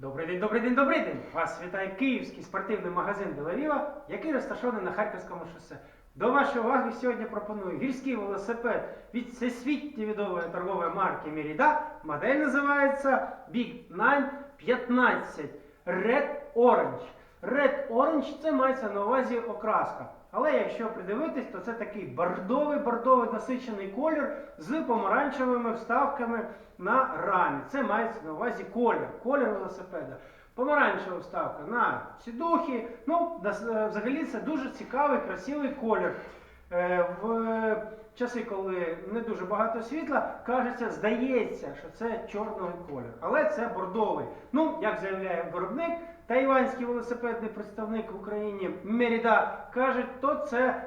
Добрий день, добрий день, добрий день! Вас вітає київський спортивний магазин Делавіва, який розташований на Харківському шосе. До вашої уваги сьогодні пропоную гірський велосипед від всесвітньо відомої торгової марки Merida. Модель називається Big 915 Red Orange. Red Orange це мається на увазі окраска. Але якщо придивитись, то це такий бордовий, бордовий насичений колір з помаранчевими вставками на рамі. Це мається на увазі колір, колір велосипеда. Помаранчева вставка на сідухи. Ну, е, взагалі це дуже цікавий, красивий колір. Е, В часи, коли не дуже багато світла, кажеться, здається, що це чорний колір. Але це бордовий. Ну, як заявляє виробник, тайванський велосипедний представник в Україні Меріда кажуть, то це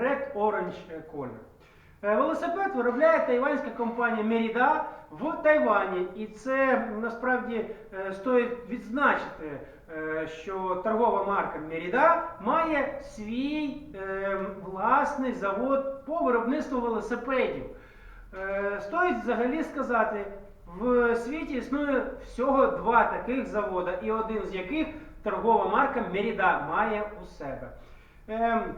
Red Orange колір. Е, Велосипед виробляє тайванська компанія Merida в Тайвані. І це насправді е, стоїть відзначити, е, що торгова марка Merida має свій власний завод по виробництву велосипедів. Стоїть взагалі сказати, в світі існує всього два таких завода, і один з яких торгова марка Merida має у себе. Ем,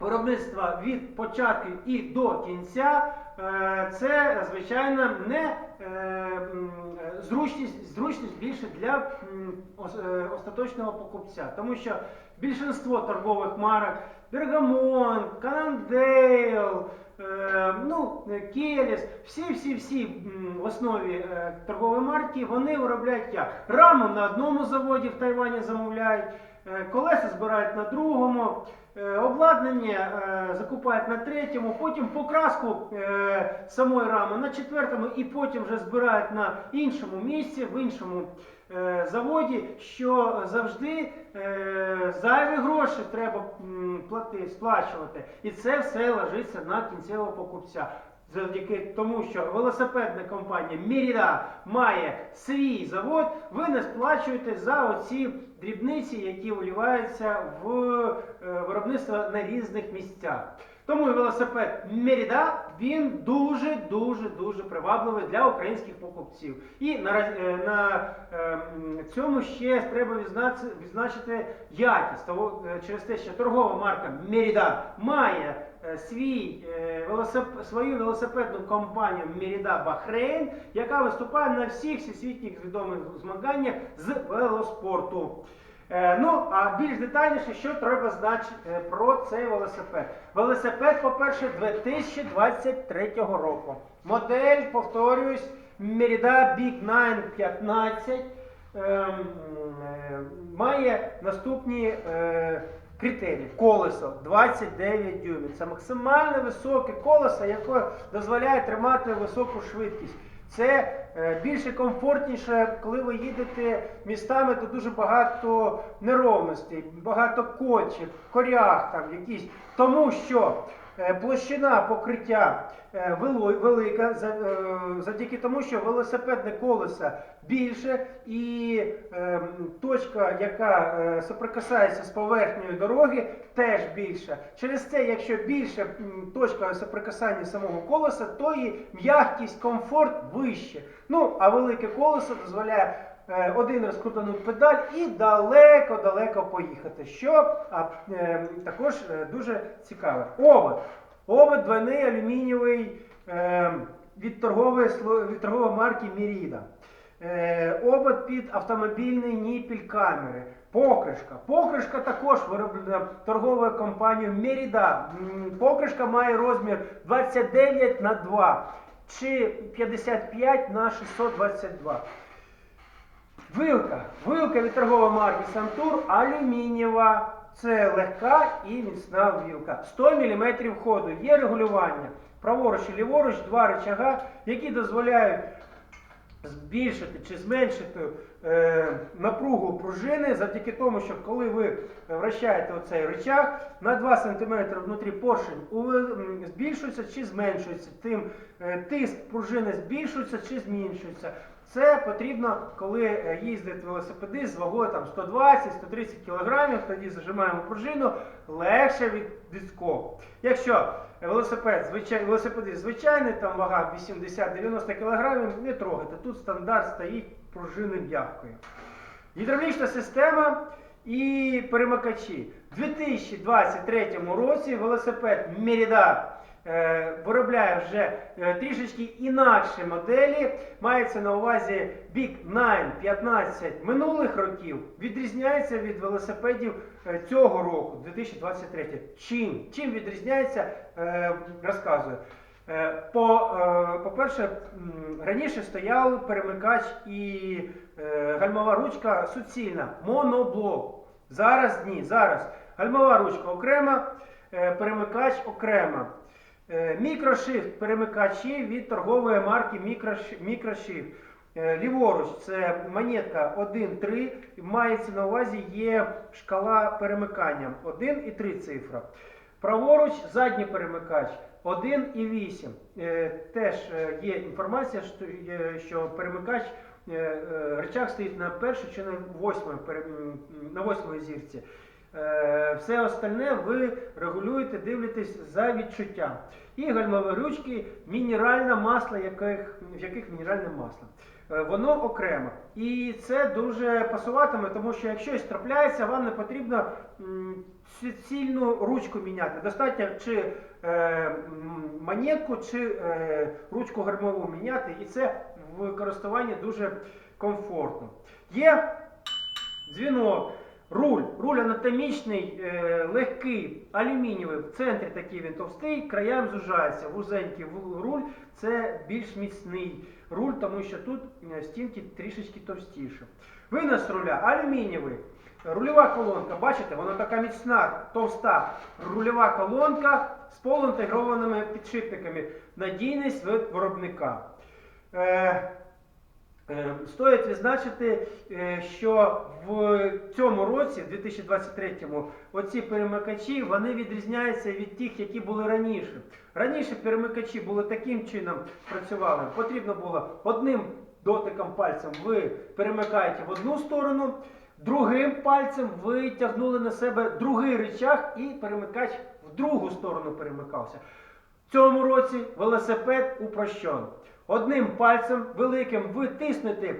Виробництва від початку і до кінця е, це, звичайно, не е, зручність, зручність більше для е, остаточного покупця. Тому що більшинство торгових марок Бергамон, Канандейл, ну, Келіс, всі-всі-всі в основі е, торгової марки вони виробляють як? Раму на одному заводі в Тайвані замовляють, е, колеса збирають на другому. Е, Обладнання е, закупають на третьому, потім покраску е, самої рами на четвертому і потім вже збирають на іншому місці, в іншому е, заводі, що завжди е, зайві гроші треба плати, сплачувати. І це все ложиться на кінцевого покупця. Завдяки тому, що велосипедна компанія Merida має свій завод, ви не сплачуєте за оці дрібниці, які вливаються в е, виробництво на різних місцях. Тому велосипед Merida, він дуже дуже дуже привабливий для українських покупців. І на, е, на е, цьому ще треба відзначити, якість того, е, через те, що торгова марка Merida має е, свій, е, велосип... свою велосипедну компанію Merida Bahrain, яка виступає на всіх всесвітніх відомих змаганнях з велоспорту. Е, Ну, а більш детальніше, що треба знати е, про цей велосипед. Велосипед, по-перше, 2023 року. Модель, повторюсь, Merida Big 915 ем, е, має наступні критерії. Колесо 29 дюймів. Це максимально високе колесо, яке дозволяє тримати високу швидкість. Це е, більше комфортніше, коли ви їдете містами, то дуже багато неровностей, багато кочів, коряг там якісь. Тому що площина покриття е, велика, е, завдяки тому, що велосипедне колесо більше і е, точка, яка е, соприкасається з поверхнею дороги, теж більша. Через це, якщо більше точка соприкасання самого колеса, то і м'якість, комфорт вище. Ну, а велике колесо дозволяє е, один раз крутанути педаль і далеко-далеко поїхати. Що а, е, також е, дуже цікаве. Обод. Обод двойний алюмінієвий е, від, торгової, від торгової марки Merida. Е, обод під автомобільний ніпіль камери. Покришка. Покришка також вироблена торговою компанією Merida. М, Покришка має розмір 29 на 2 чи 55 на 622. Вилка. Вилка від торгової марки Santur алюмінієва. Це легка і міцна вілка. 100 мм ходу. Є регулювання. Праворуч і ліворуч два рычага, які дозволяють збільшити чи зменшити е, напругу пружини завдяки тому, що коли ви вращаєте оцей рычаг, на 2 см внутрі поршень збільшується чи зменшується, тим е, тиск пружини збільшується чи зменшується. Це потрібно, коли е, їздить велосипедист з вагою там 120-130 кг, тоді зажимаємо пружину легше від відскоку. Якщо велосипед, звичай, велосипедист звичайний, там вага 80-90 кг, не трогайте. Тут стандарт стоїть пружини м'якою. Гідравлічна система і перемикачі. У 2023 році велосипед е, виробляє вже е, трішечки інакші моделі. Мається на увазі Big 9 15 минулих років. Відрізняється від велосипедів е, цього року, 2023. Чим? Чим відрізняється, е, розказую. Е, По, е, По-перше, раніше стояв перемикач і е, гальмова ручка суцільна, моноблок. Зараз ні, зараз гальмова ручка окрема, е, перемикач окремо. Е, Мікрошифт перемикачі від торгової марки Мікрош- Мікрошифт. Е, Ліворуч це монетка 1-3, мається на увазі є шкала перемикання 1 і 3 цифра. Праворуч задній перемикач 1 і 8. Е, Теж є інформація, що, перемикач е, стоїть на першій чи на восьмій, на зірці. Е, Все остальне ви регулюєте, дивитесь за відчуттям. І гальмові ручки, мінеральне масло, яких, в яких мінеральне масло. Е, Воно окремо. І це дуже пасуватиме, тому що якщо щось трапляється, вам не потрібно м, суцільну ручку міняти. Достатньо чи е, монетку, чи е, ручку гальмову міняти, і це в користуванні дуже комфортно. Є дзвінок. Руль, руль анатомічний, е, легкий, алюмінієвий. В центрі такий він товстий, краям зужається. Вузенький руль це більш міцний руль, тому що тут е, стінки трішечки товстіше. Винос руля алюмінієвий. Рульова колонка, бачите, вона така міцна, товста. Рульова колонка з полуінтегрованими підшипниками. Надійність від виробника. Е, Стоїть відзначити, е, що в цьому році, в 2023-му, оці перемикачі вони відрізняються від тих, які були раніше. Раніше перемикачі були таким чином працювали. Потрібно було одним дотиком пальцем ви перемикаєте в одну сторону, другим пальцем ви тягнули на себе другий рычаг і перемикач в другу сторону перемикався. В цьому році велосипед упрощен. Одним пальцем великим ви тиснете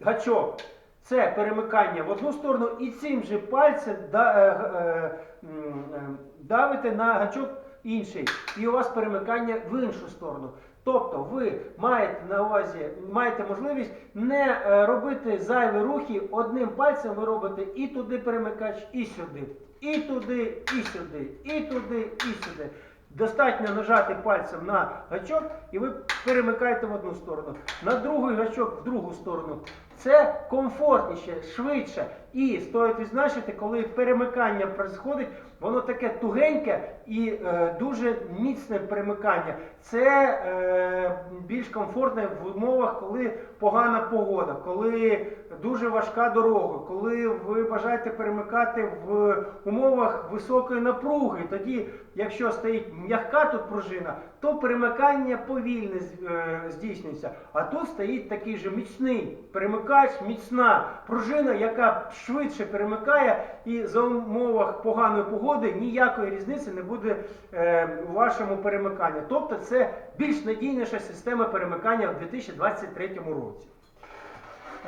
гачок. Це перемикання в одну сторону, і цим же пальцем е, е, е, давите на гачок інший. І у вас перемикання в іншу сторону. Тобто ви маєте на увазі, маєте можливість не робити зайві рухи, одним пальцем ви робите і туди перемикач, і сюди, і туди, і сюди, і туди, і сюди. Достатньо нажати пальцем на гачок і ви перемикаєте в одну сторону, на другий гачок в другу сторону. Це комфортніше, швидше. І стоїть відзначити, коли перемикання происходить, воно таке тугеньке і е, дуже міцне перемикання. Це е, більш комфортне в умовах, коли погана погода, коли дуже важка дорога, коли ви бажаєте перемикати в умовах високої напруги. Тоді, якщо стоїть м'яка тут пружина, то перемикання повільне е, здійснюється. А тут стоїть такий же міцний перемикач, міцна пружина, яка швидше перемикає, і за умовах поганої погоди ніякої різниці не буде е, у вашому перемиканні. Тобто це більш надійніша система перемикання в 2023 році.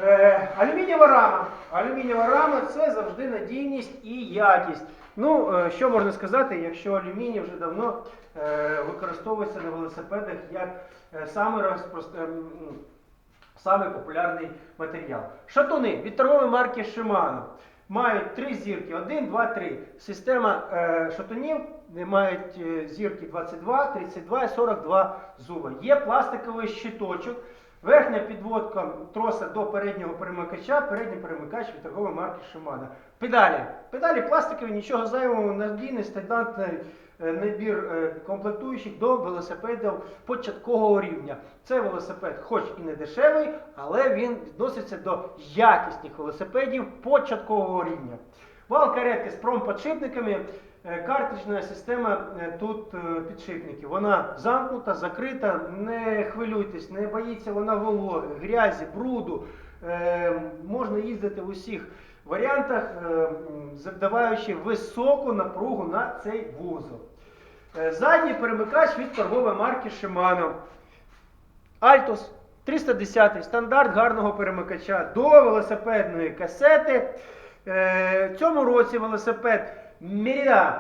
Е, алюмінієва рама. Алюмінієва рама це завжди надійність і якість. Ну, е, що можна сказати, якщо алюміній вже давно використовується на велосипедах як е, самий, розпрост... ем, самий популярний матеріал. Шатуни від торгової марки Shimano. Мають три зірки: 1, 2, 3. Система е, шатунів е, мають е, зірки 22, 32 і 42 зуба. Є пластиковий щиточок. Верхня підводка троса до переднього перемикача, передній перемикач від торгової марки Shimano. Педалі. Педалі пластикові, нічого зайвого, надійний стандартний набір е, комплектуючих до велосипедів початкового рівня. Цей велосипед, хоч і не дешевий, але він відноситься до якісних велосипедів початкового рівня. Вал каретки з промподшипниками, е, картриджна система е, тут е, підшипників. Вона замкнута, закрита, не хвилюйтесь, не боїться вона вологи, грязі, бруду. Е, Можна їздити в усіх варіантах, е, завдаваючи високу напругу на цей вузол. Е, Задній перемикач від торгової марки Shimano. Altos 310 стандарт гарного перемикача до велосипедної касети. Е, В цьому році велосипед Merida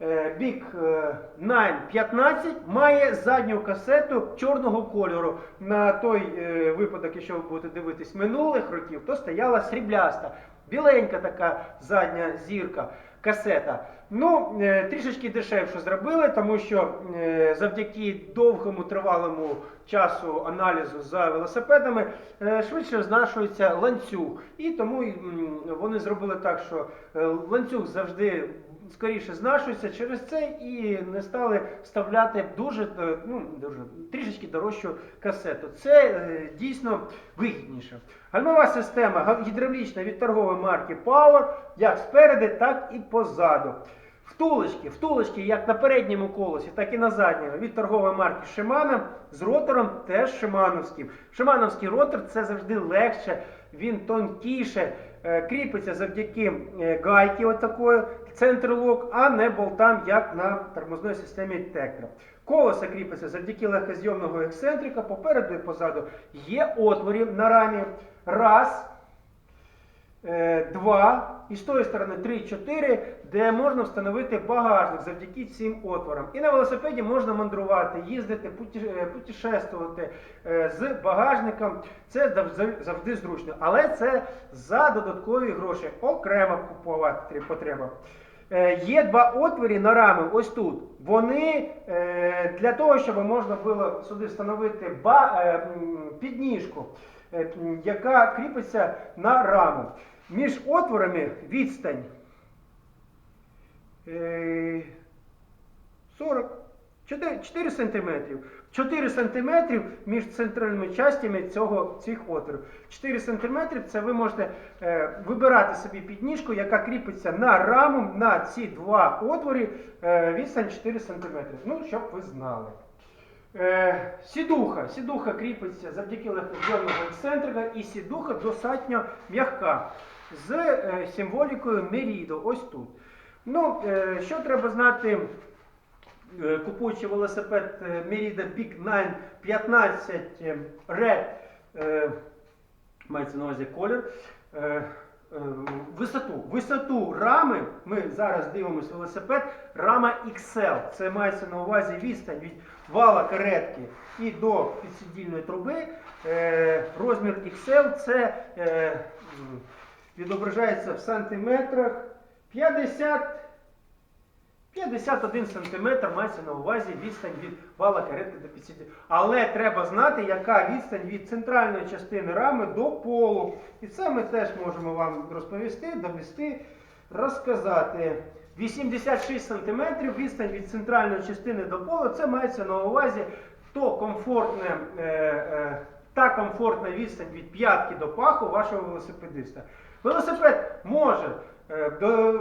е, Big е, 915 має задню касету чорного кольору. На той е, випадок, якщо ви будете дивитись минулих років, то стояла срібляста, біленька така задня зірка. Касета. Ну, е, трішечки дешевше зробили, тому що е, завдяки довгому тривалому часу аналізу за велосипедами е, швидше знашується ланцюг. І тому вони зробили так, що ланцюг завжди скоріше знашується через це і не стали вставляти дуже, е, ну, дуже трішечки дорожчу касету. Це е, дійсно вигідніше. Гальмова система гідравлічна від торгової марки Power, як спереди, так і позаду. Втулочки, втулочки як на передньому колесі, так і на задньому від торгової марки Shimano з ротором теж шимановським. Шимановський ротор це завжди легше, він тонкіше, е, кріпиться завдяки гайки отакої, центрлок, а не болтам, як на тормозної системі Tegra. Колесо кріпиться завдяки легкозйомного ексцентрика, попереду і позаду є отворі на рамі. Раз. Е, Два і з тої сторони 3-4, де можна встановити багажник завдяки цим отворам. І на велосипеді можна мандрувати, їздити, е, путешествувати е, з багажником. Це завжди зручно. Але це за додаткові гроші. Окремо купувати потреба. Е, Є два отворі на рами, ось тут. Вони е, для того, щоб можна було сюди встановити е, підніжку, яка кріпиться на раму. Між отворами відстань е, 40, 4, 4 сантиметрів. 4 сантиметрів між центральними частями цього, цих отворів. 4 сантиметрів це ви можете е, вибирати собі підніжку, яка кріпиться на раму на ці два отвори е, відстань 4 сантиметри. Ну, щоб ви знали. Е, сідуха. Сідуха кріпиться завдяки легкозйомного ексцентрика і сідуха достатньо м'яка з е, символікою Мерідо. Ось тут. Ну, е, що треба знати, купуючи велосипед е, Merida Big 915 е, Red, е, мається на увазі колір. е, е, Висоту. Висоту рами, ми зараз дивимося велосипед, рама XL. Це мається на увазі відстань від вала каретки і до підсидільної труби. Е, Розмір XL це е, відображається в сантиметрах 50 51 сантиметр мається на увазі відстань від вала каретки до підсиділля. Але треба знати, яка відстань від центральної частини рами до полу. І це ми теж можемо вам розповісти, довести, розказати. 86 см відстань від центральної частини до полу, це мається на увазі то комфортне, е, е, та комфортна відстань від п'ятки до паху вашого велосипедиста. Велосипед може е, до,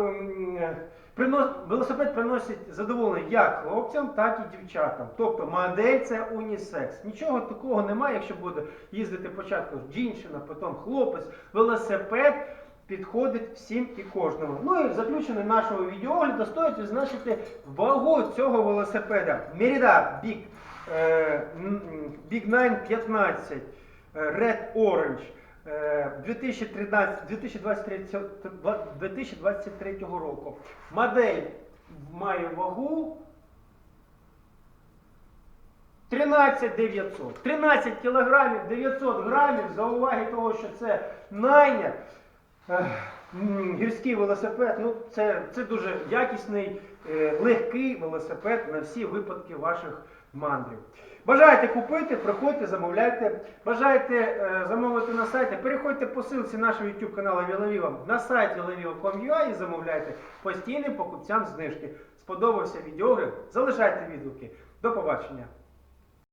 принос, велосипед приносить задоволення як хлопцям, так і дівчатам. Тобто модель це унісекс. Нічого такого немає, якщо буде їздити спочатку дівчина, потім хлопець, велосипед. Підходить всім і кожному. Ну і в заключення нашого відеогляду стоїть відзначити вагу цього велосипеда. Merida Big, е, Big 915 е, Red Orange 2013, 2023, 2023 року. Модель має вагу 13 900. 13 кілограмів 900 грамів за уваги того, що це найня. Гірський велосипед, ну це, це дуже якісний, е, легкий велосипед на всі випадки ваших мандрів. Бажаєте купити, приходьте, замовляйте. Бажаєте е, замовити на сайті, переходьте по ссылці нашого YouTube каналу Вілавіва на сайт vilaviva.com.ua і замовляйте постійним покупцям знижки. Сподобався відеогляд? Залишайте відгуки. До побачення!